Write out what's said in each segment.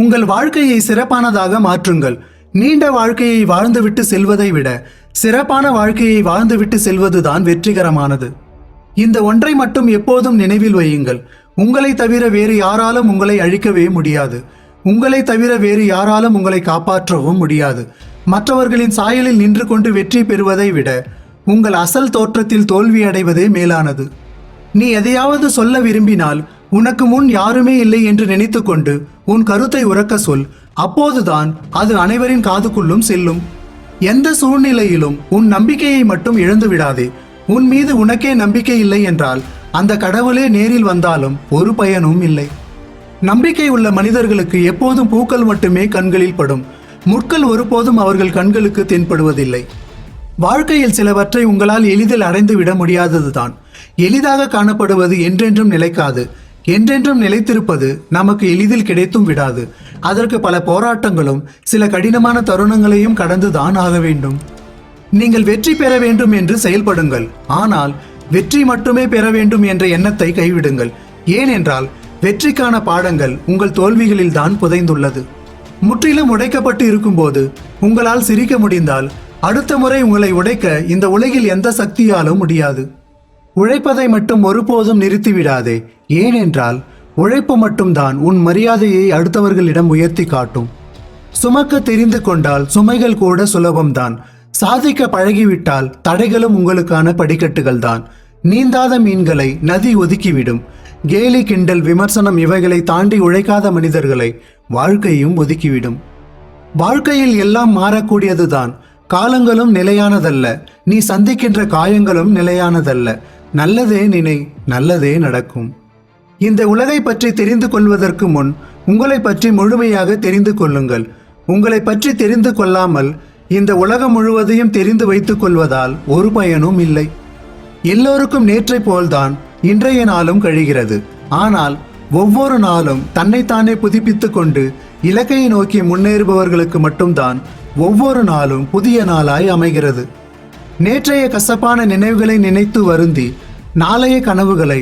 உங்கள் வாழ்க்கையை சிறப்பானதாக மாற்றுங்கள். நீண்ட வாழ்க்கையை வாழ்ந்துவிட்டு செல்வதை விட சிறப்பான வாழ்க்கையை வாழ்ந்துவிட்டு செல்வதுதான் வெற்றிகரமானது. இந்த ஒன்றை மட்டும் எப்போதும் நினைவில் வையுங்கள். உங்களை தவிர வேறு யாராலும் உங்களை அழிக்கவே முடியாது. உங்களை தவிர வேறு யாராலும் உங்களை காப்பாற்றவும் முடியாது. மற்றவர்களின் சாயலில் நின்று கொண்டு வெற்றி பெறுவதை விட உங்கள் அசல் தோற்றத்தில் தோல்வியடைவதே மேலானது. நீ எதையாவது சொல்ல விரும்பினால் உனக்கு முன் யாருமே இல்லை என்று நினைத்துக்கொண்டு உன் கருத்தை உறக்க சொல். அப்போதுதான் அது அனைவரின் காதுக்குள்ளும் செல்லும். எந்த சூழ்நிலையிலும் உன் நம்பிக்கையை மட்டும் இழந்து விடாதே. உன் மீது உனக்கே நம்பிக்கை இல்லை என்றால் அந்த கடவுளே நேரில் வந்தாலும் ஒரு பயனும் இல்லை. நம்பிக்கை உள்ள மனிதர்களுக்கு எப்போதும் பூக்கள் மட்டுமே கண்களில் படும். முட்கள் ஒருபோதும் அவர்கள் கண்களுக்கு தென்படுவதில்லை. வாழ்க்கையில் சிலவற்றை உங்களால் எளிதில் அடைந்து விட முடியாததுதான். எளிதாக காணப்படுவது என்றென்றும் நிலைக்காது. என்றென்றும் நிலைத்திருப்பது நமக்கு எளிதில் கிடைத்தும் விடாது. அதற்கு பல போராட்டங்களும் சில கடினமான தருணங்களையும் கடந்துதான் ஆக வேண்டும். நீங்கள் வெற்றி பெற வேண்டும் என்று செயல்படுங்கள். ஆனால் வெற்றி மட்டுமே பெற வேண்டும் என்ற எண்ணத்தை கைவிடுங்கள். ஏனென்றால் வெற்றிக்கான பாடங்கள் உங்கள் தோல்விகளில் தான் புதைந்துள்ளது. முற்றிலும் உடைக்கப்பட்டு இருக்கும்போது உங்களால் சிரிக்க முடிந்தால் அடுத்த முறை உங்களை உடைக்க இந்த உலகில் எந்த சக்தியாலும் முடியாது. உழைப்பதை மட்டும் ஒருபோதும் நிறுத்திவிடாதே. ஏனென்றால் உழைப்பு மட்டும்தான் உன் மரியாதையை அடுத்தவர்களிடம் உயர்த்தி காட்டும். சுமக்க தெரிந்து கொண்டால் சுமைகள் கூட சுலபம்தான். சாதிக்க பழகிவிட்டால் தடைகளும் உங்களுக்கான படிக்கட்டுகள் தான் நீந்தாத மீன்களை நதி ஒதுக்கிவிடும். கேலி கிண்டல் விமர்சனம் இவைகளை தாண்டி உழைக்காத மனிதர்களை வாழ்க்கையும் ஒதுக்கிவிடும். வாழ்க்கையில் எல்லாம் மாறக்கூடியதுதான். காலங்களும் நிலையானதல்ல. நீ சந்திக்கின்ற காயங்களும் நிலையானதல்ல. நல்லதே நினை நல்லதே நடக்கும். இந்த உலகை பற்றி தெரிந்து கொள்வதற்கு முன் உங்களை பற்றி முழுமையாக தெரிந்து கொள்ளுங்கள். உங்களை பற்றி தெரிந்து கொள்ளாமல் இந்த உலகம் முழுவதையும் தெரிந்து வைத்துக் கொள்வதால் ஒரு பயனும் இல்லை. எல்லோருக்கும் நேற்றை போல்தான் இன்றைய நாளும் கழிகிறது. ஆனால் ஒவ்வொரு நாளும் தன்னைத்தானே புதுப்பித்து கொண்டு இலக்கையை நோக்கி முன்னேறுபவர்களுக்கு மட்டும்தான் ஒவ்வொரு நாளும் புதிய நாளாய் அமைகிறது. நேற்றைய கசப்பான நினைவுகளை நினைத்து வருந்தி நாளைய கனவுகளை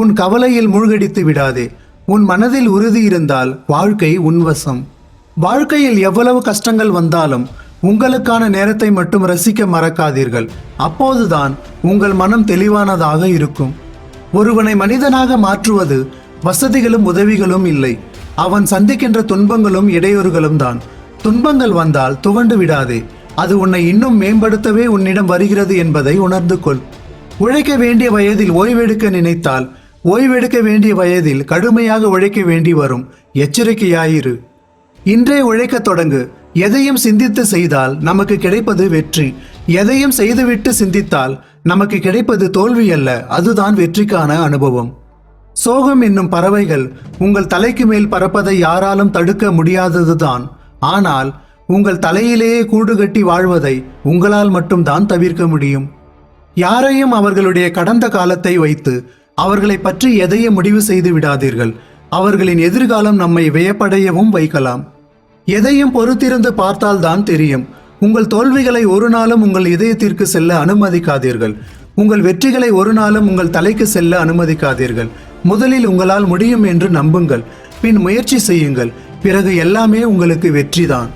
உன் கவலையில் மூழ்கடித்து விடாதே. உன் மனதில் உறுதி இருந்தால் வாழ்க்கை உன்வசம் வாழ்க்கையில் எவ்வளவு கஷ்டங்கள் வந்தாலும் உங்களுக்கான நேரத்தை மட்டும் ரசிக்க மறக்காதீர்கள். அப்போதுதான் உங்கள் மனம் தெளிவானதாக இருக்கும். ஒருவனை மனிதனாக மாற்றுவது வசதிகளும் உதவிகளும் இல்லை. அவன் சந்திக்கின்ற துன்பங்களும் இடையூறுகளும் தான். துன்பங்கள் வந்தால் துவண்டு விடாதே. அது உன்னை இன்னும் மேம்படுத்தவே உன்னிடம் வருகிறது என்பதை உணர்ந்து கொள். உழைக்க வேண்டிய வயதில் ஓய்வெடுக்க நினைத்தால் ஓய்வெடுக்க வேண்டிய வயதில் கடுமையாக உழைக்க வேண்டி வரும். எச்சரிக்கையாயிரு. இன்றே உழைக்கத் தொடங்கு. எதையும் சிந்தித்து செய்தால் நமக்கு கிடைப்பது வெற்றி. எதையும் செய்துவிட்டு சிந்தித்தால் நமக்கு கிடைப்பது தோல்வி அல்ல அதுதான் வெற்றிக்கான அனுபவம். சோகம் என்னும் பறவைகள் உங்கள் தலைக்கு மேல் பறப்பதை யாராலும் தடுக்க முடியாததுதான். ஆனால் உங்கள் தலையிலேயே கூடு கட்டி வாழ்வதை உங்களால் மட்டும்தான் தவிர்க்க முடியும். யாரையும் அவர்களுடைய கடந்த காலத்தை வைத்து அவர்களை பற்றி எதையும் முடிவு செய்து விடாதீர்கள். அவர்களின் எதிர்காலம் நம்மை வியப்படையவும் வைக்கலாம். எதையும் பொறுத்திருந்து பார்த்தால்தான் தெரியும். உங்கள் தோல்விகளை ஒரு நாளும் உங்கள் இதயத்திற்கு செல்ல அனுமதிக்காதீர்கள். உங்கள் வெற்றிகளை ஒரு நாளும் உங்கள் தலைக்கு செல்ல அனுமதிக்காதீர்கள். முதலில் உங்களால் முடியும் என்று நம்புங்கள். பின் முயற்சி செய்யுங்கள். பிறகு எல்லாமே உங்களுக்கு வெற்றிதான்.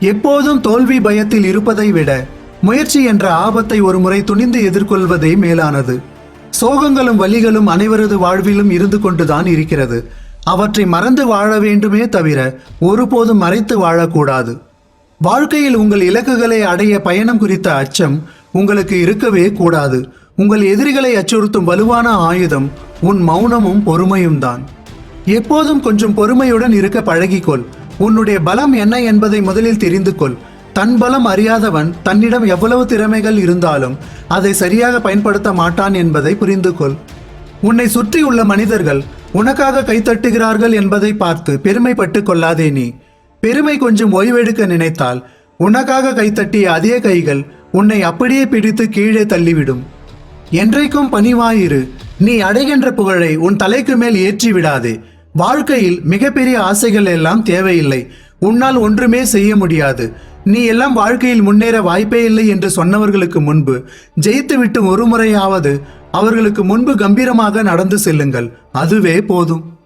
எப்போதும் தோல்வி பயத்தில் இருப்பதை விட முயற்சி என்ற ஆபத்தை ஒருமுறை துணிந்து எதிர்கொள்வதே மேலானது. சோகங்களும் வலிகளும் அனைவரது வாழ்விலும் இருந்து கொண்டுதான் இருக்கிறது. அவற்றை மறந்து வாழ வேண்டுமே தவிர ஒருபோதும் மறைத்து வாழக்கூடாது. வாழ்க்கையில் உங்கள் இலக்குகளை அடைய பயணம் குறித்த அச்சம் உங்களுக்கு இருக்கவே கூடாது. உங்கள் எதிரிகளை அச்சுறுத்தும் வலுவான ஆயுதம் உன் மௌனமும் பொறுமையும் தான் எப்போதும் கொஞ்சம் பொறுமையுடன் இருக்க பழகிக்கொள். உன்னுடைய பலம் என்ன என்பதை முதலில் தெரிந்து கொள். தன் பலம் அறியாதவன் தன்னிடம் எவ்வளவு திறமைகள் இருந்தாலும் அதை சரியாக பயன்படுத்த மாட்டான் என்பதை புரிந்து கொள். உன்னை சுற்றியுள்ள மனிதர்கள் உனக்காக கைத்தட்டுகிறார்கள் என்பதை பார்த்து பெருமைப்பட்டு கொள்ளாதே நீ. பெருமை கொஞ்சம் ஓய்வெடுக்க நினைத்தால் உனக்காக கைத்தட்டிய அதே கைகள் உன்னை அப்படியே பிடித்து கீழே தள்ளிவிடும். என்றைக்கும் பணிவாயிரு. நீ அடைகின்ற புகழை உன் தலைக்கு மேல் ஏற்றி விடாதே வாழ்க்கையில் மிகப்பெரிய ஆசைகள் எல்லாம் தேவையில்லை. உன்னால் ஒன்றுமே செய்ய முடியாது. நீ எல்லாம் வாழ்க்கையில் முன்னேற வாய்ப்பே இல்லை என்று சொன்னவர்களுக்கு முன்பு ஜெயித்துவிட்டு ஒரு முறையாவது அவர்களுக்கு முன்பு கம்பீரமாக நடந்து செல்லுங்கள். அதுவே போதும்.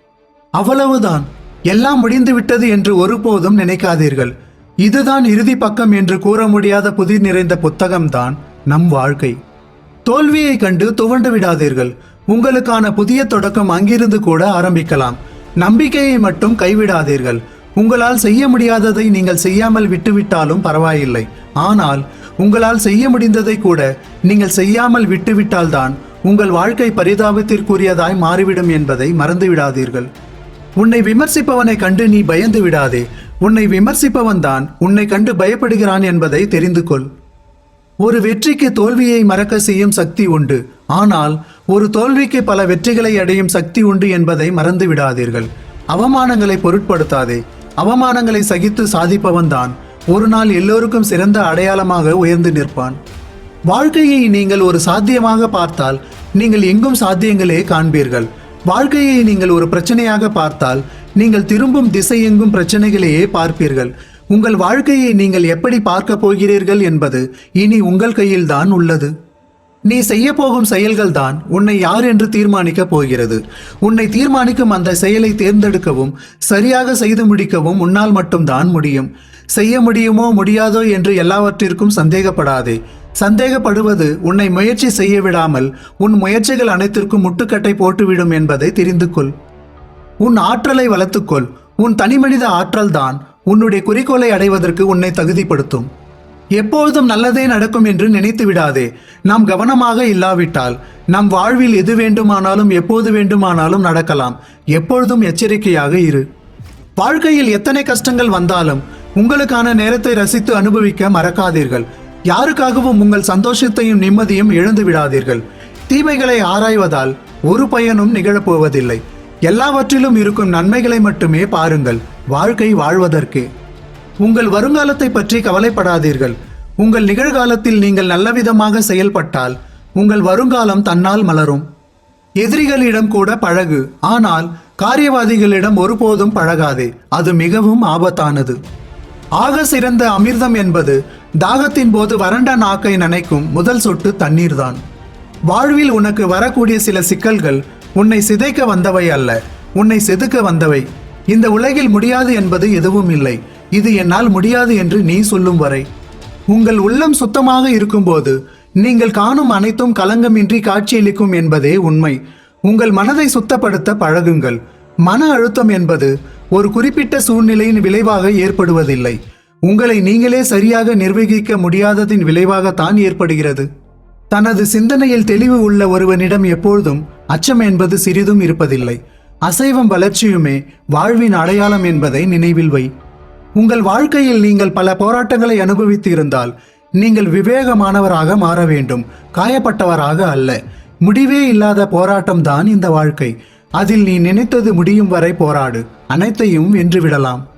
அவ்வளவுதான். எல்லாம் முடிந்துவிட்டது என்று ஒருபோதும் நினைக்காதீர்கள். இதுதான் இறுதி பக்கம் என்று கூற முடியாத புதிர் நிறைந்த புத்தகம்தான் நம் வாழ்க்கை. தோல்வியை கண்டு துவண்டு விடாதீர்கள். உங்களுக்கான புதிய தொடக்கம் அங்கிருந்து கூட ஆரம்பிக்கலாம். நம்பிக்கையை மட்டும் கைவிடாதீர்கள். உங்களால் செய்ய முடியாததை நீங்கள் செய்யாமல் விட்டுவிட்டாலும் பரவாயில்லை. ஆனால் உங்களால் செய்ய முடிந்ததை கூட நீங்கள் செய்யாமல் விட்டுவிட்டால்தான் உங்கள் வாழ்க்கை பரிதாபத்திற்குரியதாய் மாறிவிடும் என்பதை மறந்துவிடாதீர்கள். உன்னை விமர்சிப்பவனை கண்டு நீ பயந்து விடாதே. உன்னை விமர்சிப்பவன் தான் உன்னை கண்டு பயப்படுகிறான் என்பதை தெரிந்து கொள். ஒரு வெற்றிக்கு தோல்வியை மறக்க செய்யும் சக்தி உண்டு. ஆனால் ஒரு தோல்விக்கு பல வெற்றிகளை அடையும் சக்தி உண்டு என்பதை மறந்து விடாதீர்கள் அவமானங்களை பொருட்படுத்தாதே. அவமானங்களை சகித்து சாதிப்பவன் தான். ஒரு நாள் எல்லோருக்கும் சிறந்த அடையாளமாக உயர்ந்து நிற்பான். வாழ்க்கையை நீங்கள் ஒரு சாத்தியமாக பார்த்தால் நீங்கள் எங்கும் சாத்தியங்களே காண்பீர்கள். வாழ்க்கையை நீங்கள் ஒரு பிரச்சனையாக பார்த்தால் நீங்கள் திரும்பும் திசை எங்கும் பிரச்சனைகளையே பார்ப்பீர்கள். உங்கள் வாழ்க்கையை நீங்கள் எப்படி பார்க்க போகிறீர்கள் என்பது இனி உங்கள் கையில்தான் உள்ளது. நீ செய்ய போகும் செயல்கள்தான் உன்னை யார் என்று தீர்மானிக்கப் போகிறது. உன்னை தீர்மானிக்கும் அந்த செயலை தேர்ந்தெடுக்கவும் சரியாக செய்து முடிக்கவும் உன்னால் மட்டும்தான் முடியும். செய்ய முடியுமோ முடியாதோ என்று எல்லாவற்றிற்கும் சந்தேகப்படாதே. சந்தேகப்படுவது உன்னை முயற்சி செய்ய விடாமல் உன் முயற்சிகள் அனைத்திற்கும் முட்டுக்கட்டை போட்டுவிடும் என்பதை தெரிந்து கொள் உன் ஆற்றலை வளர்த்துக்கொள். உன் தனிமனித ஆற்றல்தான் உன்னுடைய குறிக்கோளை அடைவதற்கு உன்னை தகுதிப்படுத்தும். எப்பொழுதும் நல்லதே நடக்கும் என்று நினைத்து விடாதே. நாம் கவனமாக இல்லாவிட்டால் நம் வாழ்வில் எது வேண்டுமானாலும் எப்போது வேண்டுமானாலும் நடக்கலாம். எப்பொழுதும் எச்சரிக்கையாக இரு. வாழ்க்கையில் எத்தனை கஷ்டங்கள் வந்தாலும் உங்களுக்கான நேரத்தை ரசித்து அனுபவிக்க மறக்காதீர்கள். யாருக்காகவும் உங்கள் சந்தோஷத்தையும் நிம்மதியும் இழந்து விடாதீர்கள். தீமைகளை ஆராய்வதால் ஒரு பயனும் நிகழப்போவதில்லை. எல்லாவற்றிலும் இருக்கும் நன்மைகளை மட்டுமே பாருங்கள். வாழ்க்கை வாழ்வதற்கே. உங்கள் வருங்காலத்தை பற்றி கவலைப்படாதீர்கள். உங்கள் நிகழ்காலத்தில் நீங்கள் நல்லவிதமாக செயல்பட்டால் உங்கள் வருங்காலம் தன்னால் மலரும். எதிரிகளிடம் கூட பழகு. ஆனால் காரியவாதிகளிடம் ஒருபோதும் பழகாதே. அது மிகவும் ஆபத்தானது. ஆக சிறந்த அமிர்தம் என்பது தாகத்தின் போது வறண்ட நாக்கை நனைக்கும் முதல் சொட்டு தண்ணீர்தான். வாழ்வில் உனக்கு வரக்கூடிய சில சிக்கல்கள் உன்னை சிதைக்க வந்தவை அல்ல. உன்னை செதுக்க வந்தவை. இந்த உலகில் முடியாது என்பது எதுவும் இல்லை. இது என்னால் முடியாது என்று நீ சொல்லும் வரை. உங்கள் உள்ளம் சுத்தமாக இருக்கும்போது நீங்கள் காணும் அனைத்தும் கலங்கமின்றி காட்சியளிக்கும் என்பதே உண்மை. உங்கள் மனதை சுத்தப்படுத்த பழகுங்கள். மன அழுத்தம் என்பது ஒரு குறிப்பிட்ட சூழ்நிலையின் விளைவாக ஏற்படுவதில்லை. உங்களை நீங்களே சரியாக நிர்வகிக்க முடியாததின் விளைவாகத்தான் ஏற்படுகிறது. தனது சிந்தனையில் தெளிவு உள்ள ஒருவனிடம் எப்பொழுதும் அச்சம் என்பது சிறிதும் இருப்பதில்லை. அசைவம் வளர்ச்சியுமே வாழ்வின் அடையாளம் என்பதை நினைவில் வை. உங்கள் வாழ்க்கையில் நீங்கள் பல போராட்டங்களை அனுபவித்து இருந்தால் நீங்கள் விவேகமானவராக மாற வேண்டும். காயப்பட்டவராக அல்ல. முடிவே இல்லாத போராட்டம் தான் இந்த வாழ்க்கை. அதில் நீ நினைத்தது முடியும் வரை போராடு. அனைத்தையும் வென்றுவிடலாம் விடலாம்.